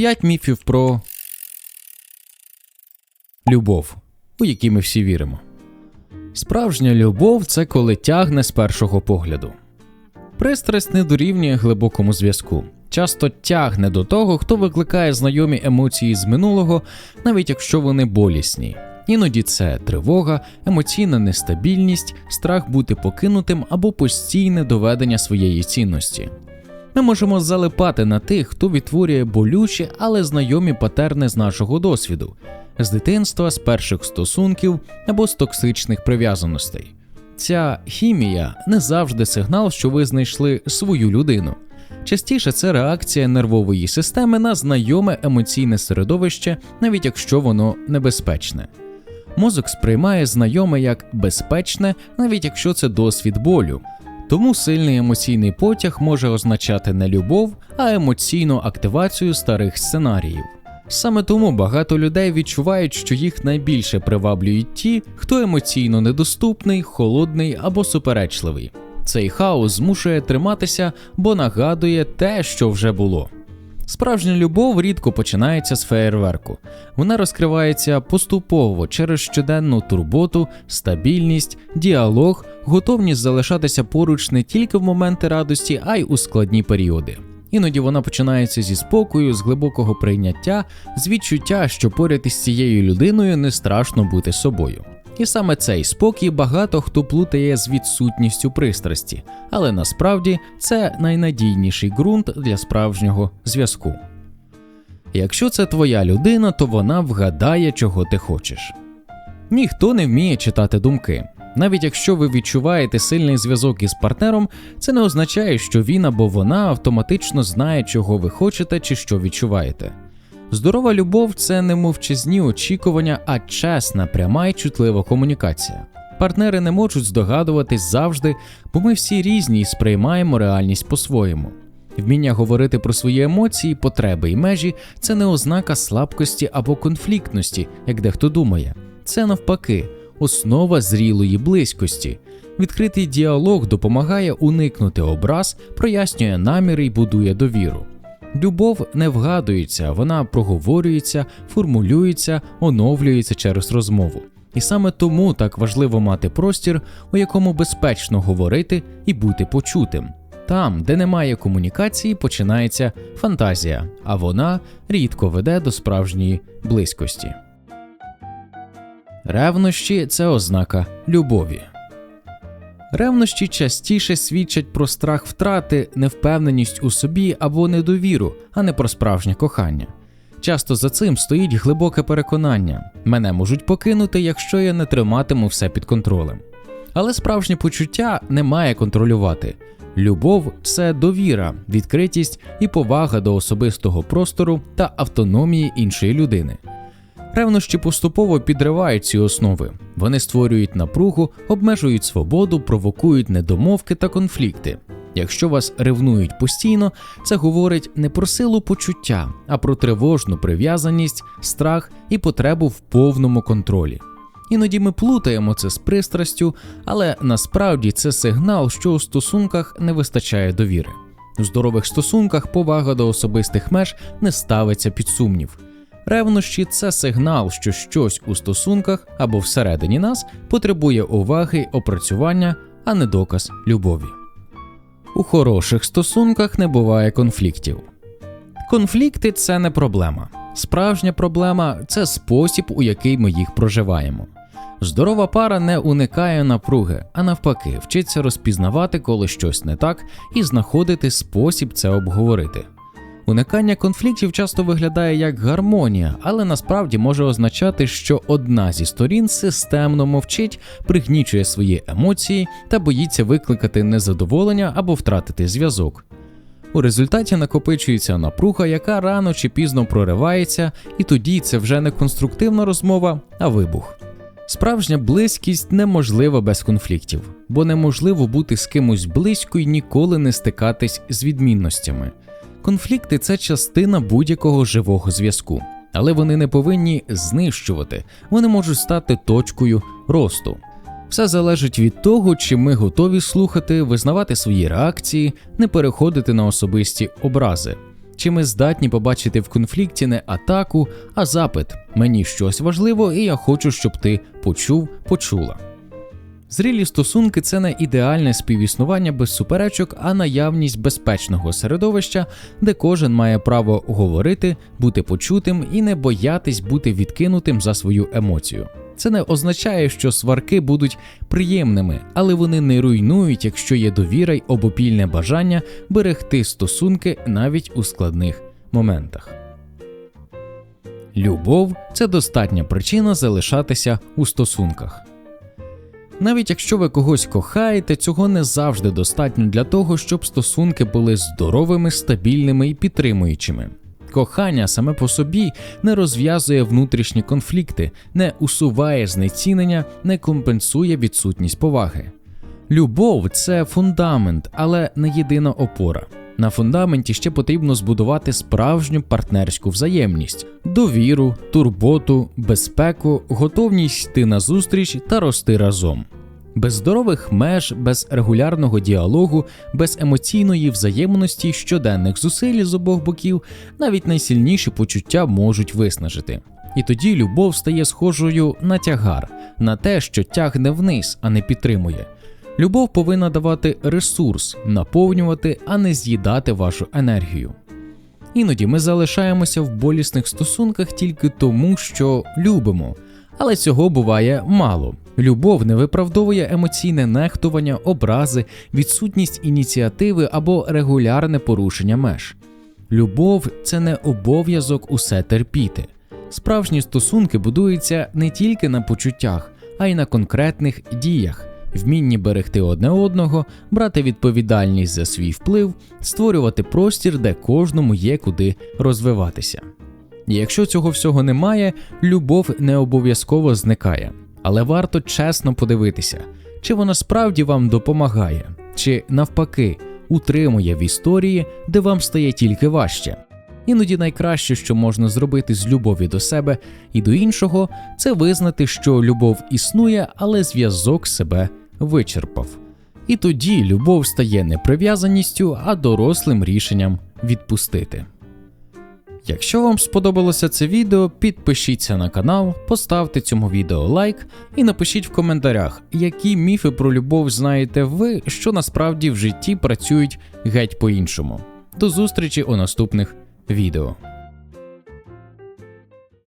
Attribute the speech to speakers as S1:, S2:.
S1: 5 міфів про любов, у які ми всі віримо. Справжня любов це коли тягне з першого погляду. Пристрасть не дорівнює глибокому зв'язку. Часто тягне до того, хто викликає знайомі емоції з минулого, навіть якщо вони болісні. Іноді це тривога, емоційна нестабільність, страх бути покинутим або постійне доведення своєї цінності. Ми можемо залипати на тих, хто відтворює болючі, але знайомі патерни з нашого досвіду, з дитинства, з перших стосунків або з токсичних прив'язаностей. Ця хімія не завжди сигнал, що ви знайшли свою людину. Частіше це реакція нервової системи на знайоме емоційне середовище, навіть якщо воно небезпечне. Мозок сприймає знайоме як безпечне, навіть якщо це досвід болю. Тому сильний емоційний потяг може означати не любов, а емоційну активацію старих сценаріїв. Саме тому багато людей відчувають, що їх найбільше приваблюють ті, хто емоційно недоступний, холодний або суперечливий. Цей хаос змушує триматися, бо нагадує те, що вже було. Справжня любов рідко починається з феєрверку. Вона розкривається поступово через щоденну турботу, стабільність, діалог, готовність залишатися поруч не тільки в моменти радості, а й у складні періоди. Іноді вона починається зі спокою, з глибокого прийняття, з відчуття, що поряд із цією людиною не страшно бути собою. І саме цей спокій багато хто плутає з відсутністю пристрасті, але насправді це найнадійніший ґрунт для справжнього зв'язку. Якщо це твоя людина, то вона вгадає, чого ти хочеш. Ніхто не вміє читати думки. Навіть якщо ви відчуваєте сильний зв'язок із партнером, це не означає, що він або вона автоматично знає, чого ви хочете чи що відчуваєте. Здорова любов це не мовчазні очікування, а чесна, пряма і чутлива комунікація. Партнери не можуть здогадуватись завжди, бо ми всі різні і сприймаємо реальність по-своєму. Вміння говорити про свої емоції, потреби і межі це не ознака слабкості або конфліктності, як дехто думає. Це навпаки, основа зрілої близькості. Відкритий діалог допомагає уникнути образ, прояснює наміри і будує довіру. Любов не вгадується, вона проговорюється, формулюється, оновлюється через розмову. І саме тому так важливо мати простір, у якому безпечно говорити і бути почутим. Там, де немає комунікації, починається фантазія, а вона рідко веде до справжньої близькості. Ревнощі це ознака любові. Ревнощі частіше свідчать про страх втрати, невпевненість у собі або недовіру, а не про справжнє кохання. Часто за цим стоїть глибоке переконання мене можуть покинути, якщо я не триматиму все під контролем. Але справжнє почуття не має контролювати. Любов це довіра, відкритість і повага до особистого простору та автономії іншої людини. Ревнощі поступово підривають ці основи. Вони створюють напругу, обмежують свободу, провокують недомовки та конфлікти. Якщо вас ревнують постійно, це говорить не про силу почуття, а про тривожну прив'язаність, страх і потребу в повному контролі. Іноді ми плутаємо це з пристрастю, але насправді це сигнал, що у стосунках не вистачає довіри. У здорових стосунках повага до особистих меж не ставиться під сумнів. Ревнощі це сигнал, що щось у стосунках або всередині нас потребує уваги опрацювання, а не доказ любові. У хороших стосунках не буває конфліктів. Конфлікти це не проблема. Справжня проблема це спосіб, у який ми їх проживаємо. Здорова пара не уникає напруги, а навпаки, вчиться розпізнавати, коли щось не так, і знаходити спосіб це обговорити. Уникання конфліктів часто виглядає як гармонія, але насправді може означати, що одна зі сторін системно мовчить, пригнічує свої емоції та боїться викликати незадоволення або втратити зв'язок. У результаті накопичується напруга, яка рано чи пізно проривається, і тоді це вже не конструктивна розмова, а вибух. Справжня близькість неможлива без конфліктів, бо неможливо бути з кимось близько і ніколи не стикатись з відмінностями. Конфлікти це частина будь-якого живого зв'язку, але вони не повинні знищувати, вони можуть стати точкою росту. Все залежить від того, чи ми готові слухати, визнавати свої реакції, не переходити на особисті образи. Чи ми здатні побачити в конфлікті не атаку, а запит мені щось важливо, і я хочу, щоб ти почув, почула. Зрілі стосунки це не ідеальне співіснування без суперечок, а наявність безпечного середовища, де кожен має право говорити, бути почутим і не боятись бути відкинутим за свою емоцію. Це не означає, що сварки будуть приємними, але вони не руйнують, якщо є довіра й обопільне бажання берегти стосунки навіть у складних моментах. Любов це достатня причина залишатися у стосунках. Навіть якщо ви когось кохаєте, цього не завжди достатньо для того, щоб стосунки були здоровими, стабільними і підтримуючими. Кохання саме по собі не розв'язує внутрішні конфлікти, не усуває знецінення, не компенсує відсутність поваги. Любов це фундамент, але не єдина опора. На фундаменті ще потрібно збудувати справжню партнерську взаємність, довіру, турботу, безпеку, готовність йти на зустріч та рости разом. Без здорових меж, без регулярного діалогу, без емоційної взаємності щоденних зусиль з обох боків навіть найсильніші почуття можуть виснажити. І тоді любов стає схожою на тягар, на те, що тягне вниз, а не підтримує. Любов повинна давати ресурс, наповнювати, а не з'їдати вашу енергію. Іноді ми залишаємося в болісних стосунках тільки тому, що любимо, але цього буває мало. Любов не виправдовує емоційне нехтування, образи, відсутність ініціативи або регулярне порушення меж. Любов це не обов'язок усе терпіти. Справжні стосунки будуються не тільки на почуттях, а й на конкретних діях, вмінні берегти одне одного, брати відповідальність за свій вплив, створювати простір, де кожному є куди розвиватися. Якщо цього всього немає, любов не обов'язково зникає, але варто чесно подивитися, чи вона справді вам допомагає, чи навпаки утримує в історії, де вам стає тільки важче. Іноді найкраще, що можна зробити з любові до себе і до іншого, це визнати, що любов існує, але зв'язок себе вичерпав. І тоді любов стає не прив'язаністю, а дорослим рішенням відпустити. Якщо вам сподобалося це відео, підпишіться на канал, поставте цьому відео лайк і напишіть в коментарях, які міфи про любов знаєте ви, що насправді в житті працюють геть по-іншому. До зустрічі у наступних відео.